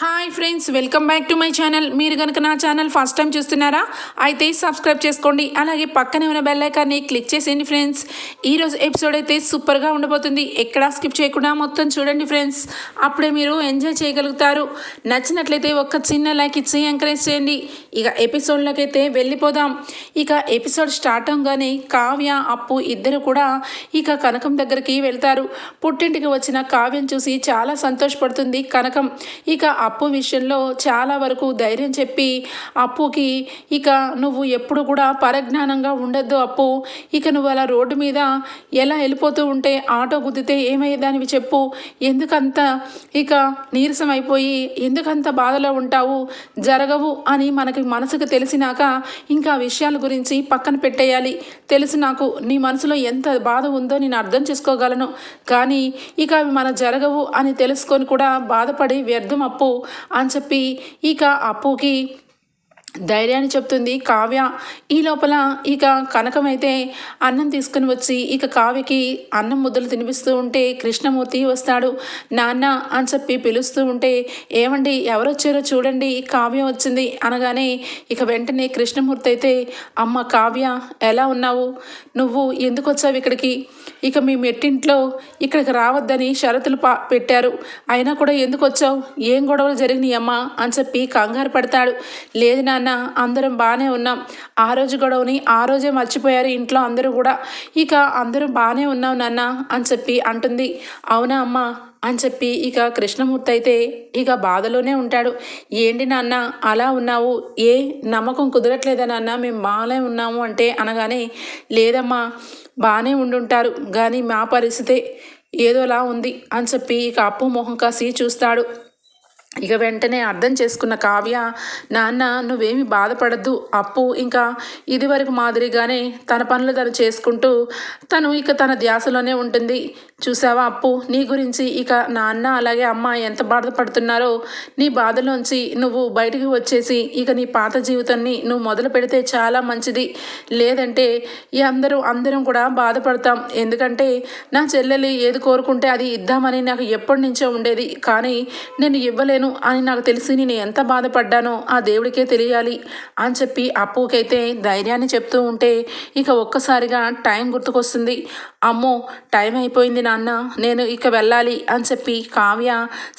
Hi friends welcome back to my channel మీరు కనుక నా ఛానల్ ఫస్ట్ టైం చూస్తున్నారా అయితే సబ్స్క్రైబ్ చేసుకోండి. అలాగే పక్కనే ఉన్న బెల్ ఐకాన్ని క్లిక్ చేసేయండి ఫ్రెండ్స్ ఈరోజు ఎపిసోడ్ అయితే సూపర్గా ఉండబోతుంది. ఎక్కడా స్కిప్ చేయకుండా మొత్తం చూడండి ఫ్రెండ్స్ అప్పుడే మీరు ఎంజాయ్ చేయగలుగుతారు. నచ్చినట్లయితే ఒక్క చిన్న లైక్ ఇచ్చి ఎంకరేజ్ చేయండి. ఇక ఎపిసోడ్లోకి అయితే వెళ్ళిపోదాం. ఇక ఎపిసోడ్ స్టార్ట్ అవగానే కావ్య అప్పు ఇద్దరు కూడా ఇక కనకం దగ్గరికి వెళ్తారు. పుట్టింటికి వచ్చిన కావ్యం చూసి చాలా సంతోషపడుతుంది కనకం. ఇక అప్పు విషయంలో చాలా వరకు ధైర్యం చెప్పి అప్పుకి ఇక నువ్వు ఎప్పుడు కూడా పరజ్ఞానంగా ఉండొద్దు అప్పు. ఇక నువ్వు అలా రోడ్డు మీద ఎలా వెళ్ళిపోతూ ఉంటే ఆటో గుద్దితే ఏమయ్యేదానివి చెప్పు. ఎందుకంత ఇక నీరసం అయిపోయి ఎందుకంత బాధలో ఉంటావు? జరగవు అని మనకి మనసుకు తెలిసినాక ఇంకా విషయాల గురించి పక్కన పెట్టేయాలి. తెలుసు నాకు నీ మనసులో ఎంత బాధ ఉందో నేను అర్థం చేసుకోగలను. కానీ ఇక అవి మన జరగవు అని తెలుసుకొని కూడా బాధపడి వ్యర్థం అప్పు. అని చెప్పి ఇక అప్పుకి ధైర్యాన్ని చెప్తుంది. కావ్య ఈ లోపల ఇక కనకమైతే అన్నం తీసుకుని వచ్చి ఇక కావ్యకి అన్నం ముద్దలు తినిపిస్తూ ఉంటే కృష్ణమూర్తి వస్తాడు. నాన్న అని చెప్పి పిలుస్తూ ఉంటే ఏమండి ఎవరు వచ్చారో చూడండి కావ్య వచ్చింది అనగానే ఇక వెంటనే కృష్ణమూర్తి అయితే అమ్మ కావ్య ఎలా ఉన్నావు? నువ్వు ఎందుకు వచ్చావు ఇక్కడికి? ఇక మీ మెట్టింట్లో ఇక్కడికి రావద్దని షరతులు పా పెట్టారు. అయినా కూడా ఎందుకు వచ్చావు? ఏం గొడవలు జరిగినాయి అమ్మ అని చెప్పి కంగారు పడతాడు. లేదు నాన్న అందరం బాగానే ఉన్నాం. ఆ రోజు గొడవని ఆ రోజే మర్చిపోయారు ఇంట్లో అందరూ కూడా. ఇక అందరం బాగానే ఉన్నాం నాన్న అని చెప్పి అంటుంది. అవునా అమ్మా అని చెప్పి ఇక కృష్ణమూర్తి అయితే ఇక బాధలోనే ఉంటాడు. ఏంటి నాన్న అలా ఉన్నావు? ఏ నమ్మకం కుదరట్లేదా నాన్న? మేము బాగానే ఉన్నాము అంటే అనగానే లేదమ్మా బాగానే ఉండుంటారు కానీ మా పరిస్థితే ఏదోలా ఉంది అని చెప్పి ఇక అప్పు మొహం కాసి చూస్తాడు. ఇక వెంటనే అర్థం చేసుకున్న కావ్య నాన్న నువ్వేమి బాధపడద్దు అప్పు ఇంకా ఇదివరకు మాదిరిగానే తన పనులు తను చేసుకుంటూ తను ఇక తన ధ్యాసలోనే ఉంటుంది. చూసావా అప్పు? నీ గురించి ఇక నాన్న అలాగే అమ్మ ఎంత బాధపడుతున్నారో నీ బాధలోంచి నువ్వు బయటికి వచ్చేసి ఇక నీ పాత జీవితాన్ని నువ్వు మొదలు పెడితే చాలా మంచిది. లేదంటే ఈ అందరూ అందరం కూడా బాధపడతాం. ఎందుకంటే నా చెల్లెలు ఏది కోరుకుంటే అది ఇద్దామని నాకు ఎప్పటి నుంచో ఉండేది. కానీ నేను ఇవ్వలేను అని నాకు తెలిసి నేను ఎంత బాధపడ్డానో ఆ దేవుడికే తెలియాలి అని చెప్పి అప్పుకైతే ధైర్యాన్ని చెప్తూ ఉంటే ఇక ఒక్కసారిగా టైం గుర్తుకొస్తుంది. అమ్మో టైం అయిపోయింది నాన్న నేను ఇక వెళ్ళాలి అని చెప్పి కావ్య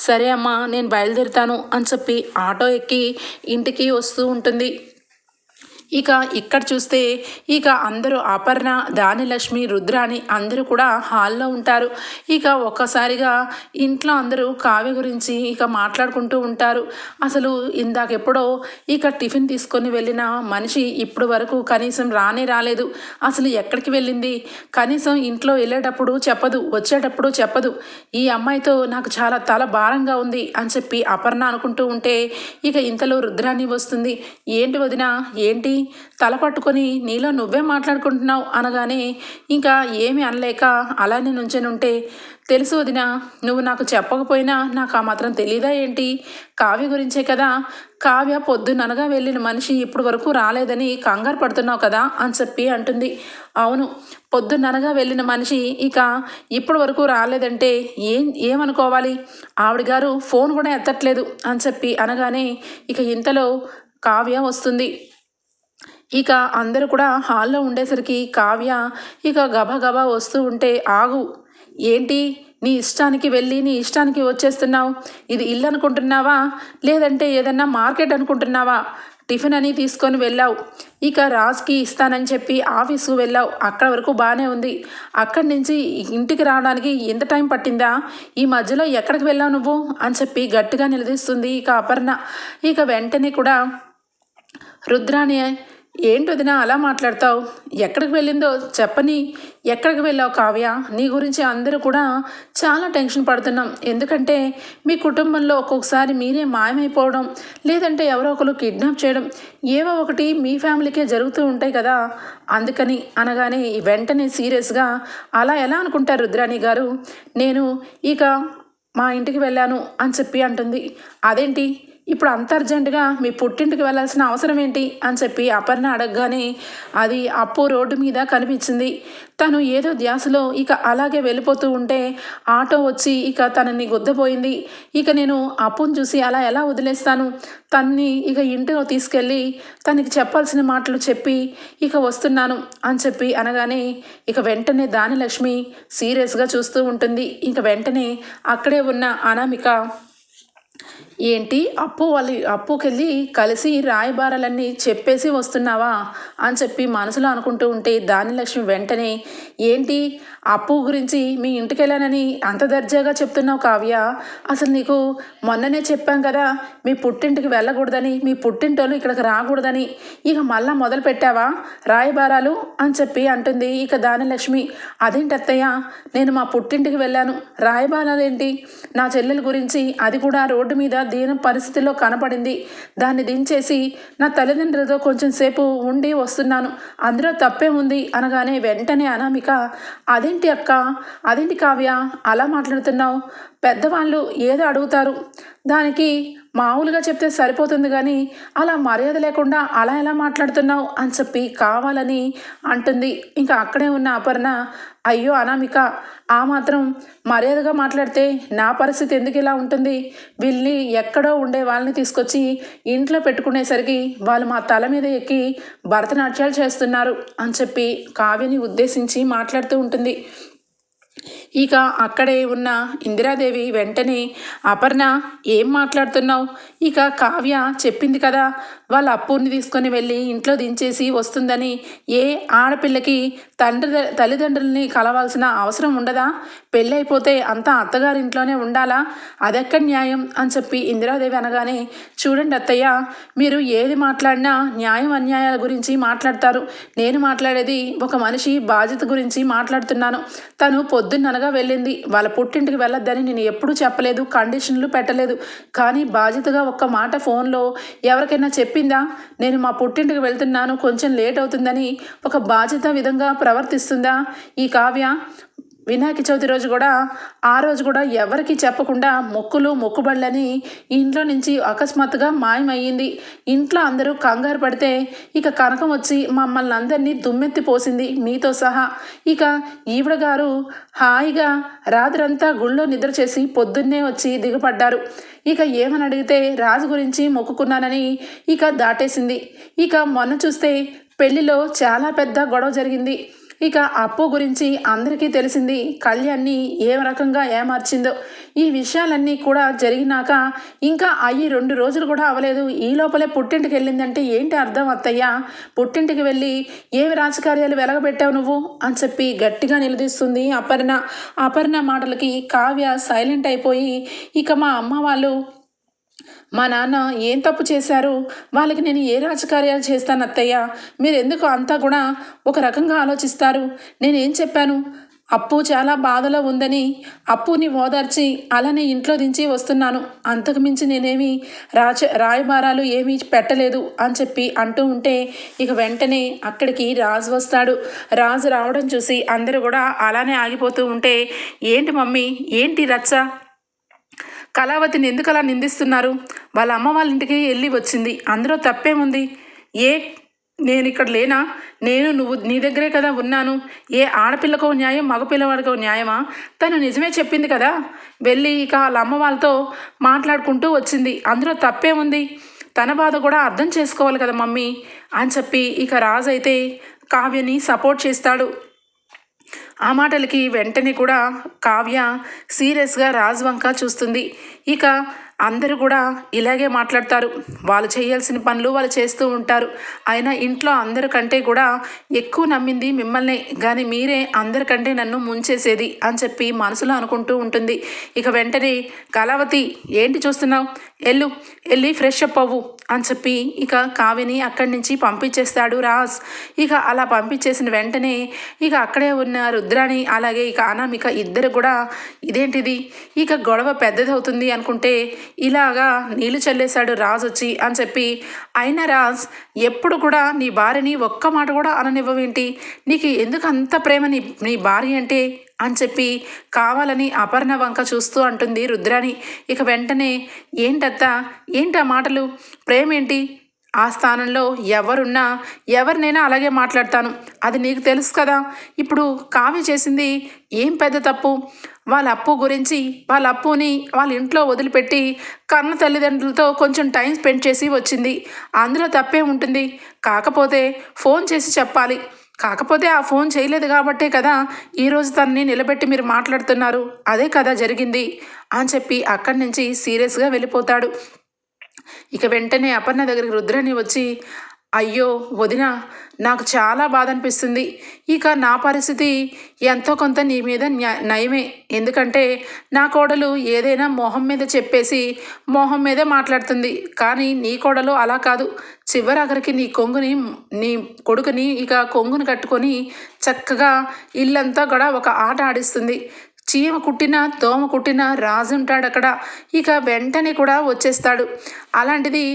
సరే అమ్మా నేను బయలుదేరుతాను అని చెప్పి ఆటో ఎక్కి ఇంటికి వస్తూ ఉంటుంది. ఇక ఇక్కడ చూస్తే ఇక అందరూ అపర్ణ దానిలక్ష్మి రుద్రాని అందరూ కూడా హాల్లో ఉంటారు. ఇక ఒక్కసారిగా ఇంట్లో అందరూ కావ్య గురించి ఇక మాట్లాడుకుంటూ ఉంటారు. అసలు ఇందాకెప్పుడో ఇక టిఫిన్ తీసుకొని వెళ్ళిన మనిషి ఇప్పుడు వరకు కనీసం రానే రాలేదు. అసలు ఎక్కడికి వెళ్ళింది? కనీసం ఇంట్లో వెళ్ళేటప్పుడు చెప్పదు వచ్చేటప్పుడు చెప్పదు. ఈ అమ్మాయితో నాకు చాలా తల భారంగా ఉంది అని చెప్పి అపర్ణ అనుకుంటూ ఉంటే ఇక ఇంతలో రుద్రాని వస్తుంది. ఏంటి వదిన? ఏంటి? తల పట్టుకొని నీలో నువ్వే మాట్లాడుకుంటున్నావు అనగానే ఇంకా ఏమి అనలేక అలానే నుంచొని ఉంటే తెలుసు వదిన నువ్వు నాకు చెప్పకపోయినా నాకు ఆ మాత్రం తెలీదా ఏంటి? కావ్య గురించే కదా. కావ్య పొద్దుననగా వెళ్ళిన మనిషి ఇప్పుడు వరకు రాలేదని కంగారు పడుతున్నావు కదా అని చెప్పి అంటుంది. అవును పొద్దున్ననగా వెళ్ళిన మనిషి ఇక ఇప్పటి వరకు రాలేదంటే ఏం ఏమనుకోవాలి? ఆవిడ గారు ఫోన్ కూడా ఎత్తట్లేదు అని చెప్పి అనగానే ఇక ఇంతలో కావ్య వస్తుంది. ఇక అందరూ కూడా హాల్లో ఉండేసరికి కావ్య ఇక గబగబా వస్తూ ఉంటే ఆగు ఏంటి? నీ ఇష్టానికి వెళ్ళి నీ ఇష్టానికి వచ్చేస్తున్నావు? ఇది ఇల్లు అనుకుంటున్నావా? లేదంటే ఏదన్నా మార్కెట్ అనుకుంటున్నావా? టిఫిన్ అని తీసుకొని వెళ్ళావు. ఇక రాజ్కి ఇస్తానని చెప్పి ఆఫీస్కు వెళ్ళావు. అక్కడ వరకు బాగానే ఉంది. అక్కడి నుంచి ఇంటికి రావడానికి ఎంత టైం పట్టిందా? ఈ మధ్యలో ఎక్కడికి వెళ్ళావు నువ్వు? అని చెప్పి గట్టిగా నిలదీస్తుంది ఇక అపర్ణ. ఇక వెంటనే కూడా రుద్రాని ఏంటి వదిన అలా మాట్లాడతావు? ఎక్కడికి వెళ్ళిందో చెప్పని. ఎక్కడికి వెళ్ళావు కావ్య? నీ గురించి అందరూ కూడా చాలా టెన్షన్ పడుతున్నాం. ఎందుకంటే మీ కుటుంబంలో ఒక్కొక్కసారి మీరే మాయమైపోవడం లేదంటే ఎవరో ఒకరు కిడ్నాప్ చేయడం ఏవో ఒకటి మీ ఫ్యామిలీకే జరుగుతూ ఉంటాయి కదా. అందుకని అనగానే వెంటనే సీరియస్గా అలా ఎలా అనుకుంటారు రుద్రాణి గారు? నేను ఇక మా ఇంటికి వెళ్ళాను అని చెప్పి అంటుంది. అదేంటి? ఇప్పుడు అంత అర్జెంటుగా మీ పుట్టింటికి వెళ్ళాల్సిన అవసరం ఏంటి అని చెప్పి అపర్ణ అడగగానే అది అప్పు రోడ్డు మీద కనిపించింది. తను ఏదో ధ్యాసలో ఇక అలాగే వెళ్ళిపోతూ ఉంటే ఆటో వచ్చి ఇక తనని గుద్దపోయింది ఇక నేను అప్పును చూసి అలా ఎలా వదిలేస్తాను? తన్ని ఇక ఇంటిలో తీసుకెళ్ళి తనకి చెప్పాల్సిన మాటలు చెప్పి ఇక వస్తున్నాను అని చెప్పి అనగానే ఇక వెంటనే దానిలక్ష్మి సీరియస్గా చూస్తూ ఉంటుంది. ఇక వెంటనే అక్కడే ఉన్న అనామిక ఏంటి? అప్పు వాళ్ళు అప్పుకెళ్ళి కలిసి రాయబారాలన్నీ చెప్పేసి వస్తున్నావా? అని చెప్పి మనసులో అనుకుంటూ ఉంటే దానిలక్ష్మి వెంటనే ఏంటి? అప్పు గురించి మీ ఇంటికి వెళ్ళానని అంత దర్జాగా చెప్తున్నావు కావ్య. అసలు నీకు మొన్ననే చెప్పాం కదా మీ పుట్టింటికి వెళ్ళకూడదని మీ పుట్టింటోళ్ళు ఇక్కడికి రాకూడదని. ఇక మళ్ళా మొదలు పెట్టావా? రాయబారాలు? అని చెప్పి అంటుంది ఇక దానిలక్ష్మి అదేంటి అత్తయ్య? నేను మా పుట్టింటికి వెళ్ళాను. రాయబారాలు ఏంటి నా చెల్లెల గురించి అది కూడా రోడ్డు మీద దీన పరిస్థితిలో కనపడింది. దాన్ని దించేసి నా తల్లిదండ్రులతో కొంచెం సేపు ఉండి వస్తున్నాను. అందులో తప్పే ఉంది అనగానే వెంటనే అనామిక అదేంటి అక్క? అదేంటి కావ్య? అలా మాట్లాడుతున్నావు? పెద్దవాళ్ళు ఏదో అడుగుతారు. దానికి మామూలుగా చెప్తే సరిపోతుంది కానీ అలా మర్యాద లేకుండా అలా ఎలా మాట్లాడుతున్నావు అని చెప్పి కావాలని అంటుంది. ఇంకా అక్కడే ఉన్న అపర్ణ అయ్యో అనామిక ఆ మాత్రం మర్యాదగా మాట్లాడితే నా పరిస్థితి ఎందుకు ఇలా ఉంటుంది? వీళ్ళని ఎక్కడో ఉండే వాళ్ళని తీసుకొచ్చి ఇంట్లో పెట్టుకునేసరికి వాళ్ళు మా తల మీద ఎక్కి భరతనాట్యాలు చేస్తున్నారు అని చెప్పి కావ్యని ఉద్దేశించి మాట్లాడుతూ ఉంటుంది. ఇక అక్కడే ఉన్న ఇందిరాదేవి వెంటనే అపర్ణ ఏం మాట్లాడుతున్నావు? ఇక కావ్య చెప్పింది కదా వాళ్ళ అప్పుని తీసుకొని వెళ్ళి ఇంట్లో దించేసి వస్తుందని. ఏ ఆడపిల్లకి తండ్రి తల్లిదండ్రుల్ని కలవాల్సిన అవసరం ఉండదా? పెళ్ళైపోతే అయిపోతే అంతా అత్తగారింట్లోనే ఉండాలా? అదెక్కడ న్యాయం? అని చెప్పి ఇందిరాదేవి అనగానే చూడండి అత్తయ్య మీరు ఏది మాట్లాడినా న్యాయం అన్యాయాల గురించి మాట్లాడతారు. నేను మాట్లాడేది ఒక మనిషి బాధ్యత గురించి మాట్లాడుతున్నాను. తను పొద్దున్ననగా వెళ్ళింది. వాళ్ళ పుట్టింటికి వెళ్ళొద్దని నేను ఎప్పుడూ చెప్పలేదు కండిషన్లు పెట్టలేదు. కానీ బాధ్యతగా ఒక్క మాట ఫోన్లో ఎవరికైనా చెప్పిందా? నేను మా పుట్టింటికి వెళ్తున్నాను కొంచెం లేట్ అవుతుందని ఒక బాధ్యత విధంగా ప్రవర్తిస్తుందా ఈ కావ్య? వినాయక చవితి రోజు కూడా ఆ రోజు కూడా ఎవరికి చెప్పకుండా మొక్కులు మొక్కుబళ్ళని ఇంట్లో నుంచి అకస్మాత్తుగా మాయమయ్యింది. ఇంట్లో అందరూ కంగారు పడితే ఇక కనకం వచ్చి మమ్మల్ని అందరినీ దుమ్మెత్తి పోసింది మీతో సహా. ఇక ఈవిడ గారు హాయిగా రాత్రంతా గుళ్ళో నిద్ర చేసి పొద్దున్నే వచ్చి దిగపడ్డారు. ఇక ఏమని అడిగితే రాజు గురించి మొక్కుకున్నానని ఇక దాటేసింది. ఇక మొన్న చూస్తే పెళ్ళిలో చాలా పెద్ద గొడవ జరిగింది. ఇక అప్పు గురించి అందరికీ తెలిసింది కళ్యాణ్ని ఏ రకంగా ఏమార్చిందో. ఈ విషయాలన్నీ కూడా జరిగినాక ఇంకా అయ్యి రెండు రోజులు కూడా అవ్వలేదు. ఈ లోపలే పుట్టింటికి వెళ్ళిందంటే ఏంటి అర్థం అత్తయ్య? పుట్టింటికి వెళ్ళి ఏమి రాజకార్యాలు వెలగబెట్టావు నువ్వు? అని చెప్పి గట్టిగా నిలదీస్తుంది అపర్ణ. అపర్ణ మాటలకి కావ్య సైలెంట్ అయిపోయి ఇక మా అమ్మ వాళ్ళు మా నాన్న ఏం తప్పు చేశారు? వాళ్ళకి నేను ఏ రాజకార్యాలు చేస్తాను అత్తయ్య? మీరు ఎందుకు అంతా కూడా ఒక రకంగా ఆలోచిస్తారు? నేనేం చెప్పాను? అప్పు చాలా బాధలో ఉందని అప్పుని ఓదార్చి అలానే ఇంట్లో దించి వస్తున్నాను. అంతకు మించి నేనేమి రాచ రాయబారాలు ఏమీ పెట్టలేదు అని చెప్పి అంటూ ఉంటే ఇక వెంటనే అక్కడికి రాజు వస్తాడు. రాజు రావడం చూసి అందరూ కూడా అలానే ఆగిపోతూ ఉంటే ఏంటి మమ్మీ? ఏంటి రచ్చ? కళావతిని ఎందుకు అలా నిందిస్తున్నారు? వాళ్ళ అమ్మ వాళ్ళ ఇంటికి వెళ్ళి వచ్చింది. అందులో తప్పేముంది? ఏ నేను ఇక్కడ లేనా? నేను నువ్వు నీ దగ్గరే కదా ఉన్నాను. ఏ ఆడపిల్లకో న్యాయం మగపిల్లవాడికో న్యాయమా? తను నిజమే చెప్పింది కదా. వెళ్ళి ఇక వాళ్ళ అమ్మ వాళ్ళతో మాట్లాడుకుంటూ వచ్చింది. అందులో తప్పేముంది? తన బాధ కూడా అర్థం చేసుకోవాలి కదా మమ్మీ అని చెప్పి ఇక రాజు అయితే కావ్యని సపోర్ట్ చేస్తాడు. ఆ మాటలకి వెంటనే కూడా కావ్య సీరియస్గా రాజు వంక చూస్తుంది. ఇక అందరూ కూడా ఇలాగే మాట్లాడతారు. వాళ్ళు చేయాల్సిన పనులు వాళ్ళు చేస్తూ ఉంటారు. అయినా ఇంట్లో అందరికంటే కూడా ఎక్కువ నమ్మింది మిమ్మల్ని. కానీ మీరే అందరికంటే నన్ను ముంచేసేది అని చెప్పి మనసులో అనుకుంటూ ఉంటుంది. ఇక వెంటనే కళావతి ఏంటి చూస్తున్నావు? ఎల్లు వెళ్ళి ఫ్రెష్ అప్ అవ్వు అని చెప్పి ఇక కావిని అక్కడి నుంచి పంపించేస్తాడు రాజ్. ఇక అలా పంపించేసిన వెంటనే ఇక అక్కడే ఉన్న రుద్రాని అలాగే ఇక అనామిక ఇద్దరు కూడా ఇదేంటిది? ఇక గొడవ పెద్దదవుతుంది అనుకుంటే ఇలాగా నీళ్ళు చల్లేశాడు రాజొచ్చి వచ్చి అని చెప్పి అయినా రాజ్ ఎప్పుడు కూడా నీ భార్యని ఒక్క మాట కూడా అననివ్వవేంటి నీకు ఎందుకు అంత ప్రేమ నీ నీ భార్య అంటే? అని చెప్పి కావాలని అపర్ణ వంక చూస్తూ అంటుంది రుద్రాణి. ఇక వెంటనే ఏంటత్తా? ఏంటి ఆ మాటలు? ప్రేమేంటి? ఆ స్థానంలో ఎవరున్నా ఎవరినైనా అలాగే మాట్లాడతాను. అది నీకు తెలుసు కదా? ఇప్పుడు కావ్య చేసింది ఏం పెద్ద తప్పు? వాళ్ళ అప్పు గురించి వాళ్ళ అప్పుని వాళ్ళ ఇంట్లో వదిలిపెట్టి కన్న తల్లిదండ్రులతో కొంచెం టైం స్పెండ్ చేసి వచ్చింది. అందులో తప్పే ఉంటుంది. కాకపోతే ఫోన్ చేసి చెప్పాలి. కాకపోతే ఆ ఫోన్ చేయలేదు కాబట్టే కదా ఈరోజు తనని నిలబెట్టి మీరు మాట్లాడుతున్నారు. అదే కదా జరిగింది అని చెప్పి అక్కడి నుంచి సీరియస్గా వెళ్ళిపోతాడు. ఇక వెంటనే అపర్ణ దగ్గరికి రుద్రని వచ్చి అయ్యో వదిన నాకు చాలా బాధ అనిపిస్తుంది ఇక నా పరిస్థితి ఎంతో కొంత నీ మీద నయమే. ఎందుకంటే నా కోడలు ఏదైనా మొహం మీద చెప్పేసి మొహం మీదే మాట్లాడుతుంది. కానీ నీ కోడలు అలా కాదు. చివరాఖరికి నీ కొంగుని నీ కొడుకుని ఇక కొంగుని కట్టుకొని చక్కగా ఇల్లంతా కూడా ఒక ఆట ఆడిస్తుంది. చీమ కుట్టిన దోమ కుట్టిన రాజు ఉంటాడు అక్కడ ఇక వెంటనే కూడా వచ్చేస్తాడు. అలాంటిది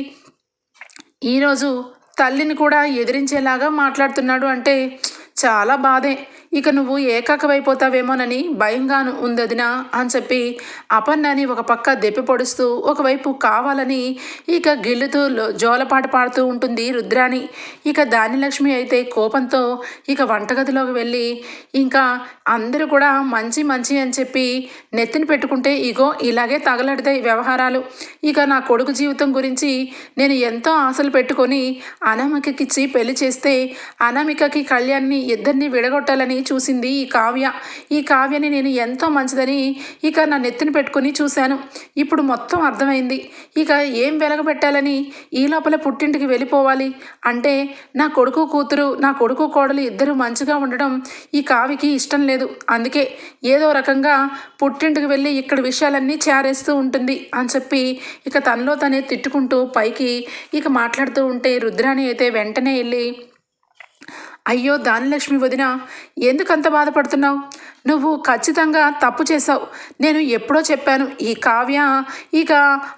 ఈరోజు తల్లిని కూడా ఎదిరించేలాగా మాట్లాడుతున్నాడు అంటే చాలా బాధే. ఇక నువ్వు ఏకాకమైపోతావేమోనని భయంగాను ఉందదినా అని చెప్పి అపర్ణని ఒక పక్క దెప్పి పొడుస్తూ ఒకవైపు కావాలని ఇక గిల్లుతూ జోలపాట పాడుతూ ఉంటుంది రుద్రాణి. ఇక దానిలక్ష్మి అయితే కోపంతో ఇక వంటగదిలోకి వెళ్ళి ఇంకా అందరూ కూడా మంచి మంచి అని చెప్పి నెత్తిని పెట్టుకుంటే ఇగో ఇలాగే తగలడతాయి వ్యవహారాలు. ఇక నా కొడుకు జీవితం గురించి నేను ఎంతో ఆశలు పెట్టుకొని అనామికకిచ్చి పెళ్ళి చేస్తే అనామికకి కళ్యాణ్ని ఇద్దరిని విడగొట్టాలని చూసింది ఈ కావ్య. ఈ కావ్యని నేను ఎంతో మంచిదని ఇక నా నెత్తిన పెట్టుకొని చూశాను. ఇప్పుడు మొత్తం అర్థమైంది. ఇక ఏం వెలగబెట్టాలని? ఈ లోపల పుట్టింటికి వెళ్ళిపోవాలి అంటే నా కొడుకు కూతురు నా కొడుకు కోడలు ఇద్దరు మంచిగా ఉండడం ఈ కావ్యకి ఇష్టం లేదు. అందుకే ఏదో రకంగా పుట్టింటికి వెళ్ళి ఇక్కడ విషయాలన్నీ చేరేస్తూ ఉంటుంది అని చెప్పి ఇక తనలో తనే తిట్టుకుంటూ పైకి ఇక మాట్లాడుతూ ఉంటే రుద్రాణి అయితే వెంటనే వెళ్ళి అయ్యో దానిలక్ష్మి వదిన ఎందుకంత బాధపడుతున్నావు? నువ్వు ఖచ్చితంగా తప్పు చేసావు. నేను ఎప్పుడో చెప్పాను ఈ కావ్య ఇక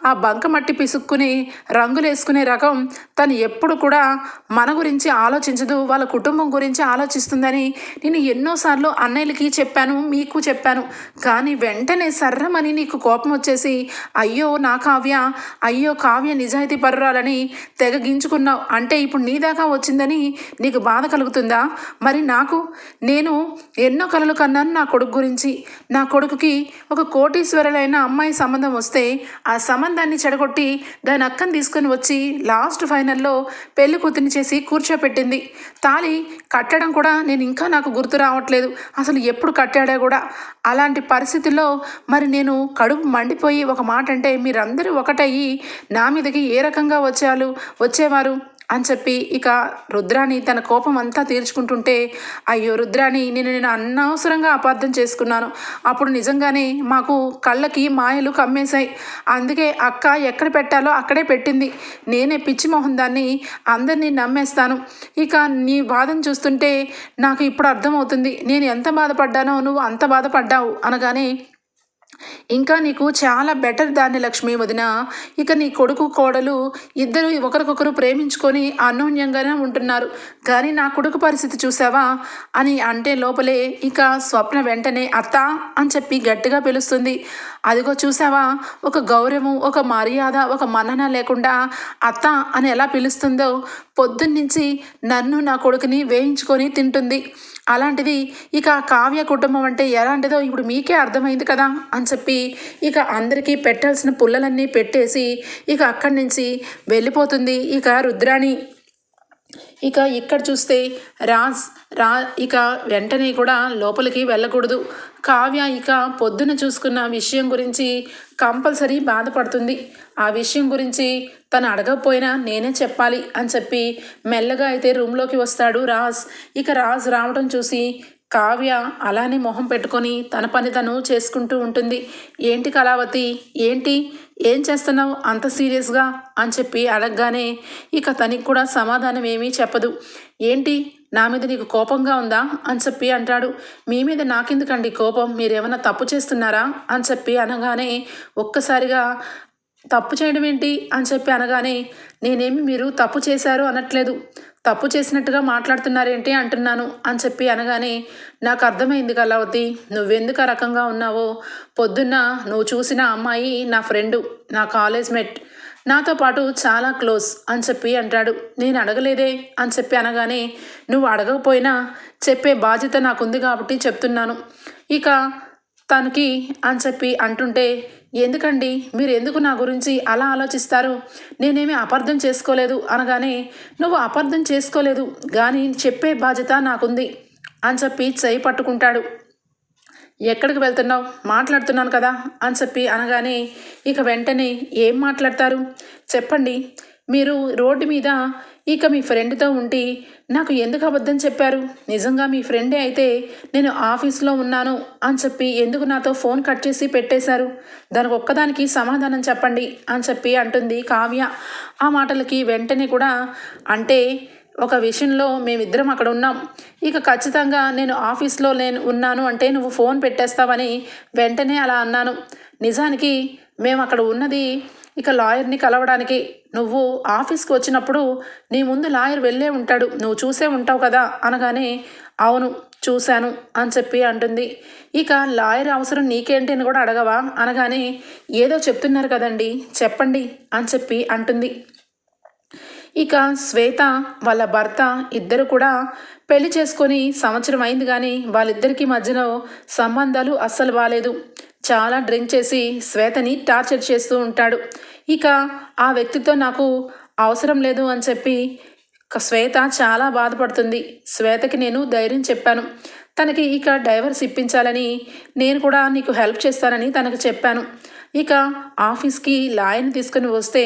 ఆ బంకమట్టి పిసుక్కుని రంగులు వేసుకునే రకం తను ఎప్పుడు కూడా మన గురించి ఆలోచించదు వాళ్ళ కుటుంబం గురించి ఆలోచిస్తుందని నేను ఎన్నోసార్లు అన్నయ్యలకి చెప్పాను మీకు చెప్పాను. కానీ వెంటనే సర్రమని నీకు కోపం వచ్చేసి అయ్యో నా కావ్య అయ్యో కావ్య నిజాయితీ పరురాలని తెగగించుకున్నావు అంటే ఇప్పుడు నీ దాకా వచ్చిందని నీకు బాధ కలుగుతుందా? మరి నాకు నేను ఎన్నో కలలు కన్నాను నా కొడుకు గురించి. నా కొడుకుకి ఒక కోటీశ్వరులైన అమ్మాయి సంబంధం వస్తే ఆ సంబంధాన్ని చెడగొట్టి దాని అక్కను తీసుకొని వచ్చి లాస్ట్ ఫైనల్లో పెళ్ళి కూతురిని చేసి కూర్చోపెట్టింది. తాళి కట్టడం కూడా నేను ఇంకా నాకు గుర్తు రావట్లేదు. అసలు ఎప్పుడు కట్టాడా కూడా. అలాంటి పరిస్థితుల్లో మరి నేను కడుపు మండిపోయి ఒక మాట అంటే మీరందరూ ఒకటయ్యి నా మీదకి ఏ రకంగా వచ్చారు వచ్చేవారు? అని చెప్పి ఇక రుద్రాణి తన కోపం అంతా తీర్చుకుంటుంటే అయ్యో రుద్రాణి నేను నేను అనవసరంగా అపార్థం చేసుకున్నాను. అప్పుడు నిజంగానే మాకు కళ్ళకి మాయలు కమ్మేశాయి. అందుకే అక్క ఎక్కడ పెట్టాలో అక్కడే పెట్టింది. నేనే పిచ్చి మొహం దాన్ని అందరినీ నమ్మేస్తాను. ఇక నీ బాధను చూస్తుంటే నాకు ఇప్పుడు అర్థమవుతుంది. నేను ఎంత బాధపడ్డానో నువ్వు అంత బాధపడ్డావు అనగానే ఇంకా నీకు చాలా బెటర్ దాన్ని లక్ష్మి వదిన. ఇక నీ కొడుకు కోడలు ఇద్దరు ఒకరికొకరు ప్రేమించుకొని అన్యోన్యంగానే ఉంటున్నారు. కానీ నా కొడుకు పరిస్థితి చూసావా? అని అంటే లోపలే ఇక స్వప్న వెంటనే అత్త అని చెప్పి గట్టిగా పిలుస్తుంది. అదిగో చూసావా? ఒక గౌరవం ఒక మర్యాద ఒక మన్నన లేకుండా అత్త అని ఎలా పిలుస్తుందో పొద్దున్నుంచి నన్ను నా కొడుకుని వేయించుకొని తింటుంది. అలాంటిది ఇక కావ్య కుటుంబం అంటే ఎలాంటిదో ఇప్పుడు మీకే అర్థమైంది కదా అని చెప్పి ఇక అందరికీ పెట్టాల్సిన పుల్లలన్నీ పెట్టేసి ఇక అక్కడి నుంచి వెళ్ళిపోతుంది ఇక రుద్రాణి ఇక ఇక్కడ చూస్తే రాజ్ రా ఇక వెంటనే కూడా లోపలికి వెళ్ళకూడదు. కావ్య ఇక పొద్దున చూసుకున్న విషయం గురించి కంపల్సరీ బాధపడుతుంది. ఆ విషయం గురించి తను అడగకపోయినా నేనే చెప్పాలి అని చెప్పి మెల్లగా అయితే రూమ్లోకి వస్తాడు రాజ్. ఇక రాజ్ రావడం చూసి కావ్య అలానే మొహం పెట్టుకొని తన పని తను చేసుకుంటూ ఉంటుంది. ఏంటి కళావతి? ఏంటి? ఏం చేస్తున్నావు? అంత సీరియస్గా? అని చెప్పి అడగగానే ఇక తనకి కూడా సమాధానం ఏమీ చెప్పదు. ఏంటి? నా మీద నీకు కోపంగా ఉందా? అని చెప్పి అంటాడు. మీ మీద నాకెందుకండి కోపం? మీరేమైనా తప్పు చేస్తున్నారా? అని చెప్పి అనగానే ఒక్కసారిగా తప్పు చేయడం ఏంటి? అని చెప్పి అనగానే నేనేమి మీరు తప్పు చేశారు అనట్లేదు. తప్పు చేసినట్టుగా మాట్లాడుతున్నారేంటి అంటున్నాను అని చెప్పి అనగానే నాకు అర్థమైంది కలవతి నువ్వెందుకు ఆ రకంగా ఉన్నావో? పొద్దున్న నువ్వు చూసిన అమ్మాయి నా ఫ్రెండు నా కాలేజ్ మేట్. నాతో పాటు చాలా క్లోజ్ అని చెప్పి అంటాడు. నేను అడగలేదే అని చెప్పి అనగానే నువ్వు అడగకపోయినా చెప్పే బాధ్యత నాకుంది కాబట్టి చెప్తున్నాను. ఇక తనకి అని చెప్పి అంటుంటే ఎందుకండి? మీరు ఎందుకు నా గురించి అలా ఆలోచిస్తారు? నేనేమి అపార్థం చేసుకోలేదు. అనగానే నువ్వు అపార్థం చేసుకోలేదు కానీ చెప్పే బాధ్యత నాకుంది అని చెప్పి చేయి పట్టుకుంటాడు. ఎక్కడికి వెళ్తున్నావు? మాట్లాడుతున్నాను కదా అని చెప్పి అనగానే ఇక వెంటనే ఏం మాట్లాడతారు? చెప్పండి. మీరు రోడ్డు మీద ఇక మీ ఫ్రెండ్తో ఉండి నాకు ఎందుకు అబద్ధం చెప్పారు? నిజంగా మీ ఫ్రెండే అయితే నేను ఆఫీస్లో ఉన్నాను అని చెప్పి ఎందుకు నాతో ఫోన్ కట్ చేసి పెట్టేశారు? దానికి ఒక్కదానికి సమాధానం చెప్పండి అని చెప్పి అంటుంది కావ్య. ఆ మాటలకి వెంటనే కూడా అంటే ఒక విషయంలో మేమిద్దరం అక్కడ ఉన్నాం. ఇక ఖచ్చితంగా నేను ఆఫీస్లో నేను ఉన్నాను అంటే నువ్వు ఫోన్ పెట్టేస్తావని వెంటనే అలా అన్నాను. నిజానికి మేము అక్కడ ఉన్నది ఇక లాయర్ని కలవడానికి నువ్వు ఆఫీస్కి వచ్చినప్పుడు నీ ముందు లాయర్ వెళ్ళే ఉంటాడు. నువ్వు చూసే ఉంటావు కదా అనగానే అవును చూశాను అని చెప్పి అంటుంది. ఇక లాయర్ అవసరం నీకేంటి అని కూడా అడగవా అనగానే ఏదో చెప్తున్నారు కదండి చెప్పండి అని చెప్పి అంటుంది. ఇక శ్వేత వాళ్ళ భర్త ఇద్దరు కూడా పెళ్ళి చేసుకొని సంవత్సరం అయింది కానీ వాళ్ళిద్దరికీ మధ్యలో సంబంధాలు అస్సలు బాగాలేదు చాలా డ్రింక్ చేసి శ్వేతని టార్చర్ చేస్తూ ఉంటాడు. ఇక ఆ వ్యక్తితో నాకు అవసరం లేదు అని చెప్పి శ్వేత చాలా బాధపడుతుంది. శ్వేతకి నేను ధైర్యం చెప్పాను. తనకి ఇక డైవర్స్ ఇప్పించాలని నేను కూడా నీకు హెల్ప్ చేస్తానని తనకు చెప్పాను. ఇక ఆఫీస్కి లాయర్ని తీసుకుని వస్తే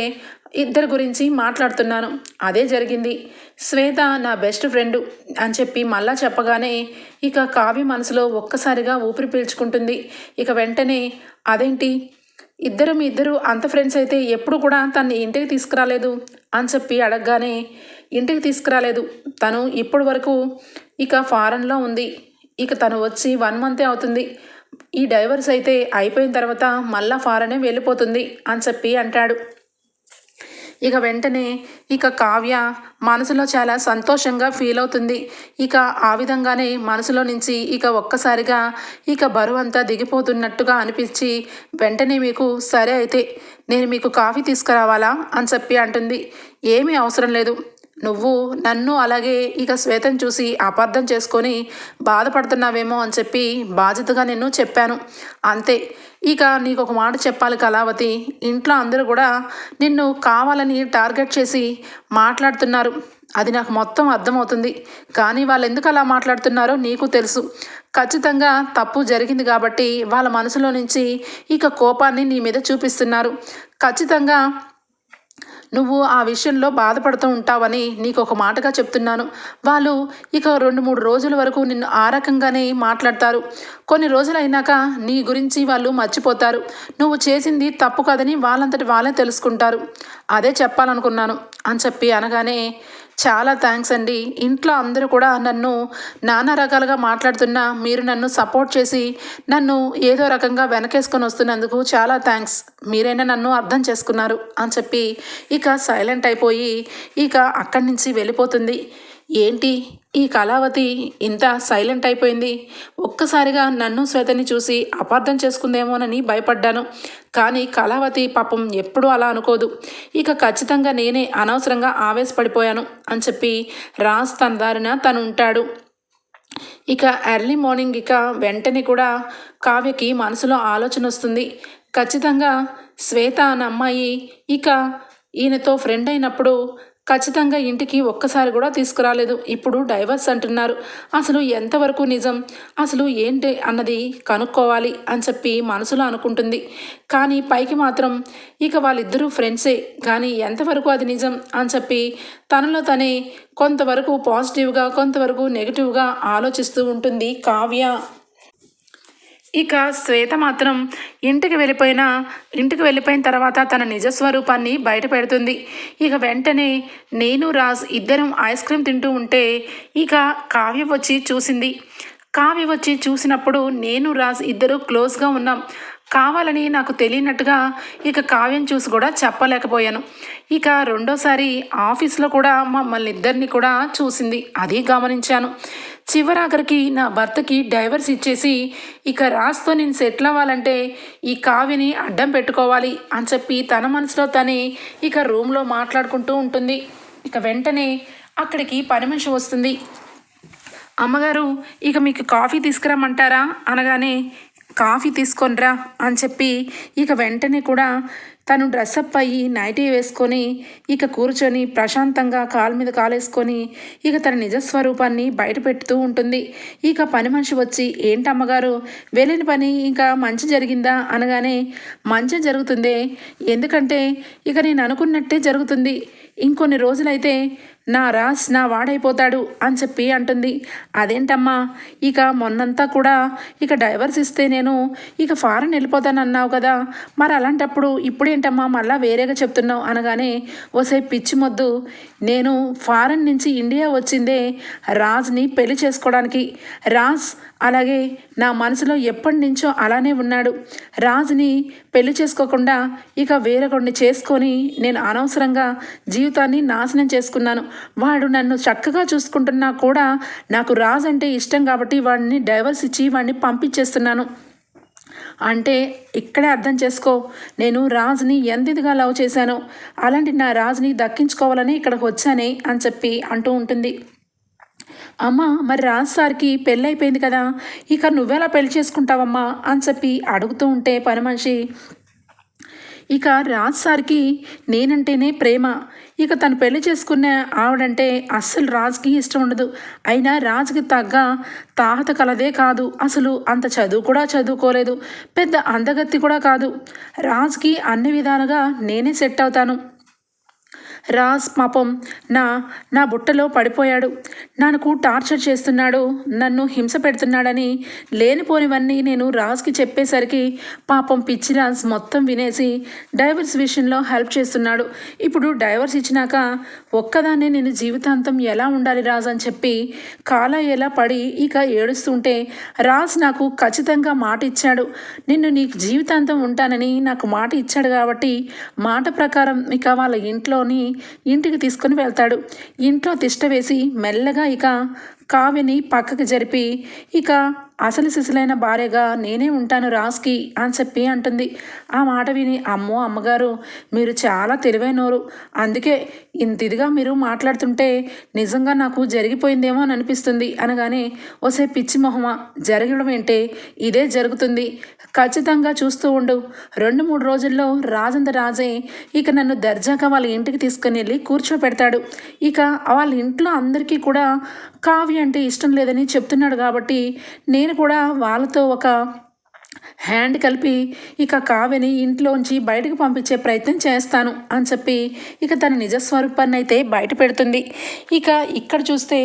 ఇద్దరి గురించి మాట్లాడుతున్నాను. అదే జరిగింది. శ్వేత నా బెస్ట్ ఫ్రెండ్ అని చెప్పి మళ్ళా చెప్పగానే ఇక కావ్య మనసులో ఒక్కసారిగా ఊపిరి పీల్చుకుంటుంది. ఇక వెంటనే అదేంటి? ఇద్దరు మీ ఇద్దరు అంత ఫ్రెండ్స్ అయితే ఎప్పుడు కూడా తన్ని ఇంటికి తీసుకురాలేదు? అని చెప్పి అడగగానే ఇంటికి తీసుకురాలేదు. తను ఇప్పటి వరకు ఇక ఫారెన్లో ఉంది. ఇక తను వచ్చి వన్ మంతే అవుతుంది. ఈ డైవర్స్ అయితే అయిపోయిన తర్వాత మళ్ళా ఫారెనే వెళ్ళిపోతుంది అని చెప్పి అంటాడు. ఇక వెంటనే ఇక కావ్య మనసులో చాలా సంతోషంగా ఫీల్ అవుతుంది. ఇక ఆ విధంగానే మనసులో నుంచి ఇక ఒక్కసారిగా ఇక బరువు అంతా దిగిపోతున్నట్టుగా అనిపించి వెంటనే మీకు సరే అయితే నేను మీకు కాఫీ తీసుకురావాలా అని చెప్పి అంటుంది. ఏమీ అవసరం లేదు. నువ్వు నన్ను అలాగే ఇక శ్వేతను చూసి అపార్థం చేసుకొని బాధపడుతున్నావేమో అని చెప్పి బాధ్యతగా నేను చెప్పాను. అంతే. ఇక నీకు ఒక మాట చెప్పాలి కళావతి. ఇంట్లో అందరూ కూడా నిన్ను కావాలని టార్గెట్ చేసి మాట్లాడుతున్నారు. అది నాకు మొత్తం అర్థమవుతుంది. కానీ వాళ్ళు ఎందుకు అలా మాట్లాడుతున్నారో నీకు తెలుసు. ఖచ్చితంగా తప్పు జరిగింది కాబట్టి వాళ్ళ మనసులో నుంచి ఇక కోపాన్ని నీ మీద చూపిస్తున్నారు. ఖచ్చితంగా నువ్వు ఆ విషయంలో బాధపడుతూ ఉంటావని నీకు ఒక మాటగా చెప్తున్నాను. వాళ్ళు ఇక రెండు మూడు రోజుల వరకు నిన్ను ఆ రకంగానే మాట్లాడతారు. కొన్ని రోజులు అయినాక నీ గురించి వాళ్ళు మర్చిపోతారు. నువ్వు చేసింది తప్పు కాదని వాళ్ళంతటి వాళ్ళే తెలుసుకుంటారు. అదే చెప్పాలనుకున్నాను అని చెప్పి అనగానే చాలా థ్యాంక్స్ అండి. ఇంట్లో అందరూ కూడా నన్ను నానా రకాలుగా మాట్లాడుతున్నా మీరు నన్ను సపోర్ట్ చేసి నన్ను ఏదో రకంగా వెనకేసుకొని వస్తున్నందుకు చాలా థ్యాంక్స్ మీరైనా నన్ను అర్థం చేసుకున్నారు అని చెప్పి ఇక సైలెంట్ అయిపోయి ఇక అక్కడి నుంచి వెళ్ళిపోతుంది. ఏంటి? ఈ కళావతి ఇంత సైలెంట్ అయిపోయింది. ఒక్కసారిగా నన్ను శ్వేతని చూసి అపార్థం చేసుకుందేమోనని భయపడ్డాను. కానీ కళావతి పాపం ఎప్పుడూ అలా అనుకోదు. ఇక ఖచ్చితంగా నేనే అనవసరంగా ఆవేశపడిపోయాను అని చెప్పి రాజ్ తన దారిన తను ఉంటాడు. ఇక ఎర్లీ మార్నింగ్ ఇక వెంటనే కూడా కావ్యకి మనసులో ఆలోచన వస్తుంది. ఖచ్చితంగా శ్వేత అన్న అమ్మాయి ఇక ఈయనతో ఫ్రెండ్ అయినప్పుడు ఖచ్చితంగా ఇంటికి ఒక్కసారి కూడా తీసుకురాలేదు. ఇప్పుడు డైవర్స్ అంటున్నారు. అసలు ఎంతవరకు నిజం? అసలు ఏంటి అన్నది కనుక్కోవాలి అని చెప్పి మనసులో అనుకుంటుంది. కానీ పైకి మాత్రం ఇక వాళ్ళిద్దరూ ఫ్రెండ్సే. కానీ ఎంతవరకు అది నిజం అని చెప్పి తనలో తనే కొంతవరకు పాజిటివ్గా కొంతవరకు నెగిటివ్గా ఆలోచిస్తూ ఉంటుంది కావ్య. ఇక శ్వేత మాత్రం ఇంటికి వెళ్ళిపోయిన ఇంటికి వెళ్ళిపోయిన తర్వాత తన నిజస్వరూపాన్ని బయట పెడుతుంది. ఇక వెంటనే నేను రాజ్ ఇద్దరం ఐస్ క్రీమ్ తింటూ ఉంటే ఇక కావ్య వచ్చి చూసింది. కావ్య వచ్చి చూసినప్పుడు నేను రాజ్ ఇద్దరు క్లోజ్గా ఉన్నాం. కావాలని నాకు తెలియనట్టుగా ఇక కావ్యం చూసి కూడా చెప్పలేకపోయాను. ఇక రెండోసారి ఆఫీస్లో కూడా మమ్మల్ని ఇద్దరిని కూడా చూసింది. అది గమనించాను. చివరాఖరికి నా భర్తకి డైవర్స్ ఇచ్చేసి ఇక రాస్తో నేను సెటిల్ అవ్వాలంటే ఈ కావ్యని అడ్డం పెట్టుకోవాలి అని చెప్పి తన మనసులో తనే ఇక రూమ్లో మాట్లాడుకుంటూ ఉంటుంది. ఇక వెంటనే అక్కడికి పని మనిషి వస్తుంది. అమ్మగారు ఇక మీకు కాఫీ తీసుకురమ్మంటారా? అనగానే కాఫీ తీసుకొనిరా అని చెప్పి ఇక వెంటనే కూడా తను డ్రెస్అప్ అయ్యి నైటీ వేసుకొని ఇక కూర్చొని ప్రశాంతంగా కాలు మీద కాలేసుకొని ఇక తన నిజస్వరూపాన్ని బయట పెడుతూ ఉంటుంది. ఇక పని మనిషి వచ్చి ఏంటి అమ్మగారు వెళ్ళిన పని ఇంకా మంచి జరిగిందా? అనగానే మంచి జరుగుతుంది. ఎందుకంటే ఇక నేను అనుకున్నట్టే జరుగుతుంది. ఇంకొన్ని రోజులైతే నా రాస్ నా వాడైపోతాడు అని చెప్పి అంటుంది. అదేంటమ్మా? ఇక మొన్నంతా కూడా ఇక డైవర్స్ ఇస్తే నేను ఇక ఫారెన్ వెళ్ళిపోతాను అన్నావు కదా. మరి అలాంటప్పుడు ఇప్పుడేంటమ్మా మళ్ళీ వేరేగా చెప్తున్నావు అనగానే ఓసే పిచ్చి మొద్దు. నేను ఫారెన్ నుంచి ఇండియా వచ్చిందే రాజ్ని పెళ్ళి చేసుకోవడానికి. రాజ్ అలాగే నా మనసులో ఎప్పటి నుంచో అలానే ఉన్నాడు. రాజుని పెళ్ళి చేసుకోకుండా ఇక వేరొకడిని చేసుకొని నేను అనవసరంగా జీవితాన్ని నాశనం చేసుకున్నాను. వాడు నన్ను చక్కగా చూసుకుంటున్నా కూడా నాకు రాజు అంటే ఇష్టం కాబట్టి వాడిని డైవర్స్ ఇచ్చి వాడిని పంపించేస్తున్నాను. అంటే ఇక్కడే అర్థం చేసుకో నేను రాజుని ఎందిదిగా లవ్ చేశానో. అలాంటి నా రాజుని దక్కించుకోవాలని ఇక్కడికి వచ్చానే అని చెప్పి అంటూ ఉంటుంది. అమ్మ మరి రాజ్ సార్కి పెళ్ళైపోయింది కదా. ఇక నువ్వెలా పెళ్ళి చేసుకుంటావమ్మా? అని చెప్పి అడుగుతూ ఉంటే పని మనిషి ఇక రాజ్ సార్కి నేనంటేనే ప్రేమ. ఇక తను పెళ్ళి చేసుకున్న ఆవిడంటే అస్సలు రాజుకి ఇష్టం ఉండదు. అయినా రాజుకి తగ్గ తాహత కలదే కాదు. అసలు అంత చదువు కూడా చదువుకోలేదు. పెద్ద అందగత్తి కూడా కాదు. రాజుకి అన్ని విధాలుగా నేనే సెట్ అవుతాను. రాజ్ పాపం నా నా బుట్టలో పడిపోయాడు. నాకు టార్చర్ చేస్తున్నాడు. నన్ను హింస పెడుతున్నాడని లేనిపోనివన్నీ నేను రాజ్కి చెప్పేసరికి పాపం పిచ్చి రాజ్ మొత్తం వినేసి డైవర్స్ విషయంలో హెల్ప్ చేస్తున్నాడు. ఇప్పుడు డైవర్స్ ఇచ్చినాక ఒక్కదాన్నే నేను జీవితాంతం ఎలా ఉండాలి రాజ్ అని చెప్పి కాల ఎలా పడి ఇక ఏడుస్తుంటే రాజ్ నాకు ఖచ్చితంగా మాట ఇచ్చాడు. నిన్ను నీకు జీవితాంతం ఉంటానని నాకు మాట ఇచ్చాడు కాబట్టి మాట ప్రకారం ఇక వాళ్ళ ఇంట్లోని ఇంటికి తీసుకొని వెళ్తాడు. ఇంట్లో తిష్ట వేసి మెల్లగా ఇక కావ్యని పక్కకి జరిపి ఇక అసలు సిసలైన భార్యగా నేనే ఉంటాను రాజ్కి అని చెప్పి అంటుంది. ఆ మాట విని అమ్మో అమ్మగారు మీరు చాలా తెలివైనోరు. అందుకే ఇంత ఇదిగా మీరు మాట్లాడుతుంటే నిజంగా నాకు జరిగిపోయిందేమో అని అనిపిస్తుంది అనగానే ఓసే పిచ్చి మొహమా జరగడం ఏంటే? ఇదే జరుగుతుంది. ఖచ్చితంగా చూస్తూ ఉండు. రెండు మూడు రోజుల్లో రాజంత రాజే ఇక నన్ను దర్జాగా వాళ్ళ ఇంటికి తీసుకుని వెళ్ళి కూర్చోపెడతాడు. ఇక వాళ్ళ ఇంట్లో అందరికీ కూడా కావ్య అంటే ఇష్టం లేదని చెప్తున్నాడు కాబట్టి నేను కూడా వాళ్ళతో ఒక హ్యాండ్ కలిపి ఇక కావ్యని ఇంట్లోంచి బయటకు పంపించే ప్రయత్నం చేస్తాను అని చెప్పి ఇక తన నిజస్వరూపాన్ని అయితే బయట పెడుతుంది. ఇక ఇక్కడ చూస్తే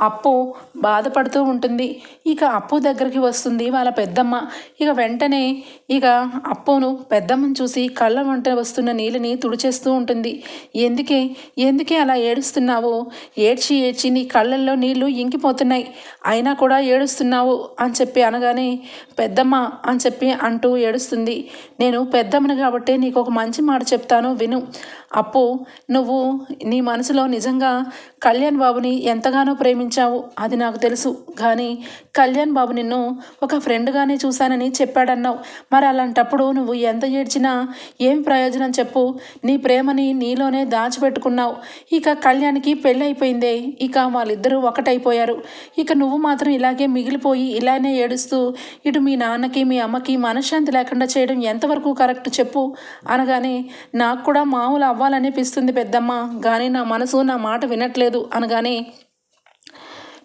అప్పు బాధపడుతూ ఉంటుంది. ఇక అప్పు దగ్గరికి వస్తుంది వాళ్ళ పెద్దమ్మ. ఇక వెంటనే ఇక అప్పును పెద్దమ్మని చూసి కళ్ళ వంట వస్తున్న నీళ్ళని తుడిచేస్తూ ఉంటుంది. ఎందుకే? ఎందుకే అలా ఏడుస్తున్నావు? ఏడ్చి ఏడ్చి నీ కళ్ళల్లో నీళ్ళు ఇంకిపోతున్నాయి. అయినా కూడా ఏడుస్తున్నావు అని చెప్పి అనగానే పెద్దమ్మ అని చెప్పి అంటూ ఏడుస్తుంది. నేను పెద్దమ్మని కాబట్టి నీకు ఒక మంచి మాట చెప్తాను విను. అప్పు నువ్వు నీ మనసులో నిజంగా కళ్యాణ్ బాబుని ఎంతగానో ప్రేమించావు? అది నాకు తెలుసు. కానీ కళ్యాణ్ బాబు నిన్ను ఒక ఫ్రెండ్గానే చూశానని చెప్పాడన్నావు. మరి అలాంటప్పుడు నువ్వు ఎంత ఏడ్చినా ఏం ప్రయోజనం చెప్పు? నీ ప్రేమని నీలోనే దాచిపెట్టుకున్నావు. ఇక కళ్యాణ్కి పెళ్ళి అయిపోయిందే ఇక వాళ్ళిద్దరూ ఒకటైపోయారు. ఇక నువ్వు మాత్రం ఇలాగే మిగిలిపోయి ఇలానే ఏడుస్తూ ఇటు మీ నాన్నకి మీ అమ్మకి మనశ్శాంతి లేకుండా చేయడం ఎంతవరకు కరెక్ట్ చెప్పు? అనగానే నాకు కూడా మామూలు అవ్వాలనిపిస్తుంది పెద్దమ్మ. కానీ నా మనసు నా మాట వినట్లేదు అనగానే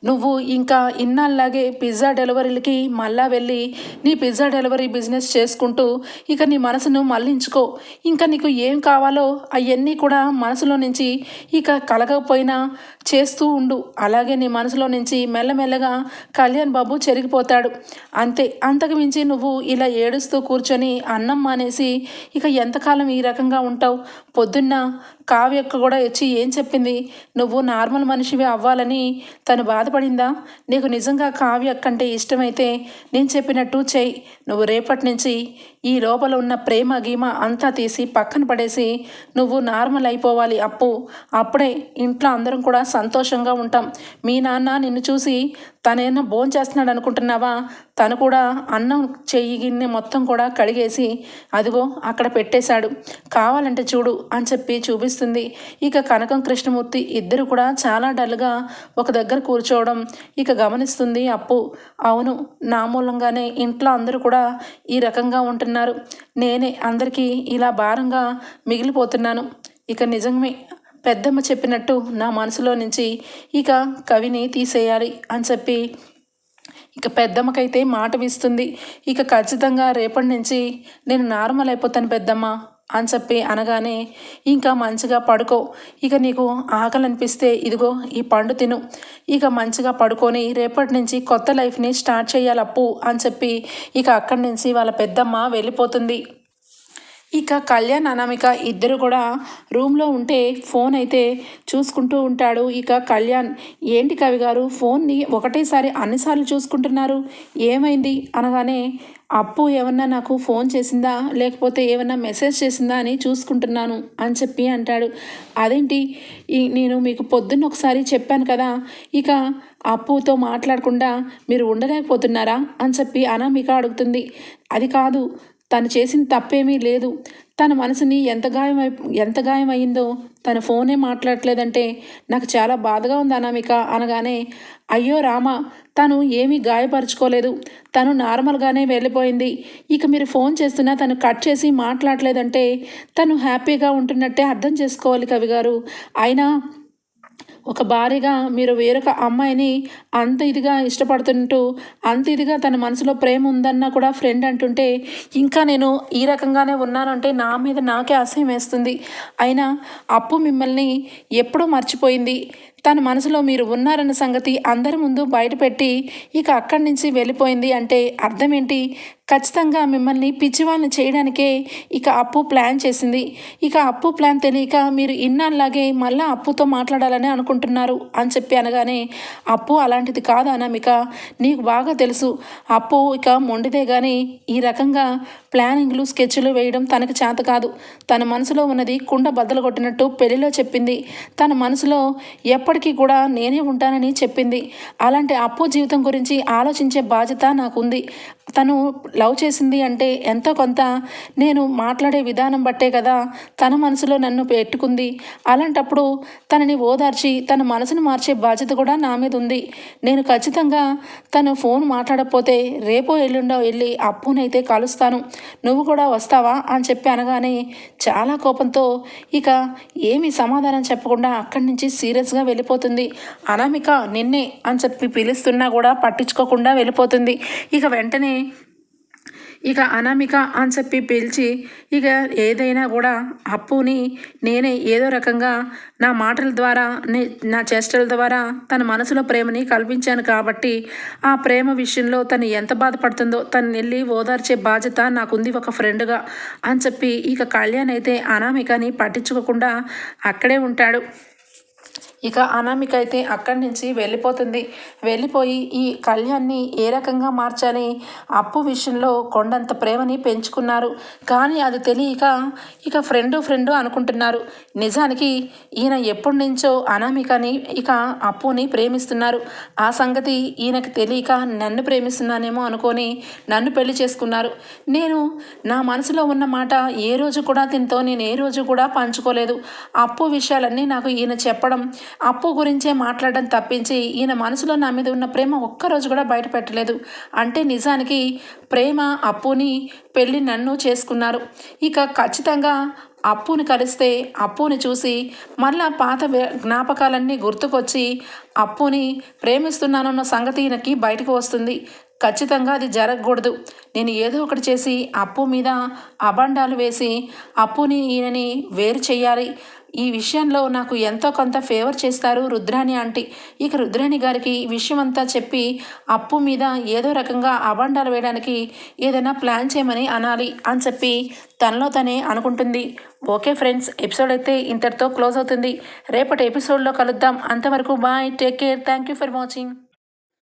నువ్వు ఇంకా ఇన్నాళ్ళలాగే పిజ్జా డెలివరీలకి మళ్ళా వెళ్ళి నీ పిజ్జా డెలివరీ బిజినెస్ చేసుకుంటూ ఇక నీ మనసును మళ్ళించుకో. ఇంకా నీకు ఏం కావాలో అవన్నీ కూడా మనసులో నుంచి ఇక కలగకపోయినా చేస్తూ ఉండు. అలాగే నీ మనసులో నుంచి మెల్లమెల్లగా కళ్యాణ్ బాబు చెరిగిపోతాడు. అంతే అంతకు మించి నువ్వు ఇలా ఏడుస్తూ కూర్చొని అన్నం మానేసి ఇక ఎంతకాలం ఈ రకంగా ఉంటావు? పొద్దున్న కావ్యక్క కూడా వచ్చి ఏం చెప్పింది? నువ్వు నార్మల్ మనిషివి అవ్వాలని తను బాధపడిందా? నీకు నిజంగా కావ్యక్క అంటే ఇష్టమైతే నేను చెప్పినట్టు చేయి నువ్వు రేపటి నుంచి ఈ లోపల ఉన్న ప్రేమ గీమ అంతా తీసి పక్కన పడేసి నువ్వు నార్మల్ అయిపోవాలి అప్పు. అప్పుడే ఇంట్లో అందరం కూడా సంతోషంగా ఉంటాం. మీ నాన్న నిన్ను చూసి తనేనా భోజనం చేస్తున్నాడు అనుకుంటున్నావా? తను కూడా అన్నం చెయ్యి గిన్నె మొత్తం కూడా కడిగేసి అదిగో అక్కడ పెట్టేశాడు. కావాలంటే చూడు అని చెప్పి చూపిస్తుంది ఇక కనకం కృష్ణమూర్తి ఇద్దరు కూడా చాలా డల్గా ఒక దగ్గర కూర్చోవడం ఇక గమనిస్తుంది అప్పు. అవును నా మూలంగానే ఇంట్లో అందరూ కూడా ఈ రకంగా ఉంటున్నారు. నేనే అందరికీ ఇలా భారంగా మిగిలిపోతున్నాను. ఇక నిజమే పెద్దమ్మ చెప్పినట్టు నా మనసులో నుంచి ఇక కవిని తీసేయాలి అని చెప్పి ఇక పెద్దమ్మకైతే మాట వీస్తుంది ఇక ఖచ్చితంగా రేపటి నుంచి నేను నార్మల్ అయిపోతాను పెద్దమ్మ. అని చెప్పి అనగానే ఇంకా మంచిగా పడుకో. ఇక నీకు ఆకలి అనిపిస్తే ఇదిగో ఈ పండు తిను. ఇక మంచిగా పడుకొని రేపటి నుంచి కొత్త లైఫ్ని స్టార్ట్ చేయాలప్పు అని చెప్పి ఇక అక్కడి నుంచి వాళ్ళ పెద్దమ్మ వెళ్ళిపోతుంది. ఇక కళ్యాణ్ అనామిక ఇద్దరు కూడా రూమ్లో ఉంటే ఫోన్ అయితే చూసుకుంటూ ఉంటాడు. ఇక కళ్యాణ్ ఏంటి కవి గారు ఫోన్ని ఒకటేసారి అన్నిసార్లు చూసుకుంటున్నారు? ఏమైంది? అనగానే అప్పు ఏమన్నా నాకు ఫోన్ చేసిందా? లేకపోతే ఏమన్నా మెసేజ్ చేసిందా అని చూసుకుంటున్నాను అని చెప్పి అంటాడు. అదేంటి? ఈ నేను మీకు పొద్దున్న ఒకసారి చెప్పాను కదా ఇక అప్పుతో మాట్లాడకుండా మీరు ఉండలేకపోతున్నారా? అని చెప్పి అనామిక అడుగుతుంది. అది కాదు తను చేసిన తప్పేమీ లేదు. తన మనసుని ఎంత గాయం ఎంత గాయమైందో తన ఫోనే మాట్లాడట్లేదంటే నాకు చాలా బాధగా ఉంది అనామిక అనగానే అయ్యో రామ తను ఏమీ గాయపరుచుకోలేదు. తను నార్మల్గానే వెళ్ళిపోయింది. ఇక మీరు ఫోన్ చేస్తున్నా తను కట్ చేసి మాట్లాడలేదంటే తను హ్యాపీగా ఉంటున్నట్టే అర్థం చేసుకోవాలి కవి గారు అయినా ఒక భార్యగా మీరు వేరొక అమ్మాయిని అంత ఇదిగా ఇష్టపడుతుంటూ అంత ఇదిగా తన మనసులో ప్రేమ ఉందన్న కూడా ఫ్రెండ్ అంటుంటే ఇంకా నేను ఈ రకంగానే ఉన్నానంటే నా మీద నాకే అసహ్యం వేస్తుంది. అయినా అప్పు మిమ్మల్ని ఎప్పుడూ మర్చిపోయింది. తన మనసులో మీరు ఉన్నారన్న సంగతి అందరి ముందు బయటపెట్టి ఇక అక్కడి నుంచి వెళ్ళిపోయింది అంటే అర్థం ఏంటి ఖచ్చితంగా మిమ్మల్ని పిచ్చివాణ్ణి చేయడానికే ఇక అప్పు ప్లాన్ చేసింది. ఇక అప్పు ప్లాన్ తెలియక మీరు ఇన్నాళ్ళలాగే మళ్ళీ అప్పుతో మాట్లాడాలని అనుకుంటున్నారు అని చెప్పి అనగానే అప్పు అలాంటిది కాదు అనామిక నీకు బాగా తెలుసు. అప్పు ఇక మొండిదే కానీ ఈ రకంగా ప్లానింగ్లు స్కెచ్లు వేయడం తనకు చేత కాదు. తన మనసులో ఉన్నది కుండ బద్దలు కొట్టినట్టు పెళ్ళిలో చెప్పింది. తన మనసులో ఎప్పటికీ కూడా నేనే ఉంటానని చెప్పింది. అలాంటి అప్పు జీవితం గురించి ఆలోచించే బాధ్యత నాకుంది. తను లవ్ చేసింది అంటే ఎంతో కొంత నేను మాట్లాడే విధానం బట్టే కదా తన మనసులో నన్ను పెట్టుకుంది. అలాంటప్పుడు తనని ఓదార్చి తన మనసును మార్చే బాధ్యత కూడా నా మీద ఉంది. నేను ఖచ్చితంగా తను ఫోన్ మాట్లాడకపోతే రేపో ఎల్లుండో వెళ్ళి అప్పునైతే కలుస్తాను. నువ్వు కూడా వస్తావా అని చెప్పి అనగానే చాలా కోపంతో ఇక ఏమీ సమాధానం చెప్పకుండా అక్కడి నుంచి సీరియస్గా వెళ్ళిపోతుంది. అనామిక నిన్నే అని చెప్పి పిలుస్తున్నా కూడా పట్టించుకోకుండా వెళ్ళిపోతుంది. ఇక వెంటనే ఇక అనామిక అని చెప్పి పిలిచి ఇక ఏదైనా కూడా అప్పుని నేనే ఏదో రకంగా నా మాటల ద్వారా నా చేష్టల ద్వారా తన మనసులో ప్రేమని కల్పించాను కాబట్టి ఆ ప్రేమ విషయంలో తను ఎంత బాధపడుతుందో తను వెళ్ళి ఓదార్చే బాధ్యత నాకుంది ఒక ఫ్రెండ్గా అని చెప్పి ఇక కళ్యాణ్ అయితే అనామికని పట్టించుకోకుండా అక్కడే ఉంటాడు. ఇక అనామిక అయితే అక్కడి నుంచి వెళ్ళిపోతుంది. వెళ్ళిపోయి ఈ కళ్యాణ్ని ఏ రకంగా మార్చాలి? అప్పు విషయంలో కొండంత ప్రేమని పెంచుకున్నారు. కానీ అది తెలియక ఇక ఫ్రెండు ఫ్రెండు అనుకుంటున్నారు. నిజానికి ఈయన ఎప్పటి నుంచో అనామికని ఇక అప్పుని ప్రేమిస్తున్నారు. ఆ సంగతి ఈయనకి తెలియక నన్ను ప్రేమిస్తున్నానేమో అనుకొని నన్ను పెళ్ళి చేసుకున్నారు. నేను నా మనసులో ఉన్న మాట ఏ రోజు కూడా దీంతో నేను ఏ రోజు కూడా పంచుకోలేదు. అప్పు విషయాలన్నీ నాకు ఈయన చెప్పడం అప్పు గురించే మాట్లాడడం తప్పించి ఈయన మనసులో నా మీద ఉన్న ప్రేమ ఒక్కరోజు కూడా బయట పెట్టలేదు అంటే నిజానికి ప్రేమ అప్పుని పెళ్ళి నన్ను చేసుకున్నారు. ఇక ఖచ్చితంగా అప్పుని కలిస్తే అప్పుని చూసి మళ్ళా పాత జ్ఞాపకాలన్నీ గుర్తుకొచ్చి అప్పుని ప్రేమిస్తున్నానన్న సంగతి ఈయనకి బయటకు వస్తుంది. ఖచ్చితంగా అది జరగకూడదు. నేను ఏదో ఒకటి చేసి అప్పు మీద అబండాలు వేసి అప్పుని ఈయనని వేరు చేయాలి. ఈ విషయంలో నాకు ఎంతో కొంత ఫేవర్ చేస్తారు రుద్రాణి ఆంటీ. ఇక రుద్రాణి గారికి ఈ విషయం అంతా చెప్పి అప్పు మీద ఏదో రకంగా అబండాలు వేయడానికి ఏదైనా ప్లాన్ చేయమని అనాలి అని చెప్పి తనలో తనే అనుకుంటుంది. ఓకే ఫ్రెండ్స్ ఎపిసోడ్ అయితే ఇంతటితో క్లోజ్ అవుతుంది. రేపటి ఎపిసోడ్లో కలుద్దాం. అంతవరకు bye take care thank you for watching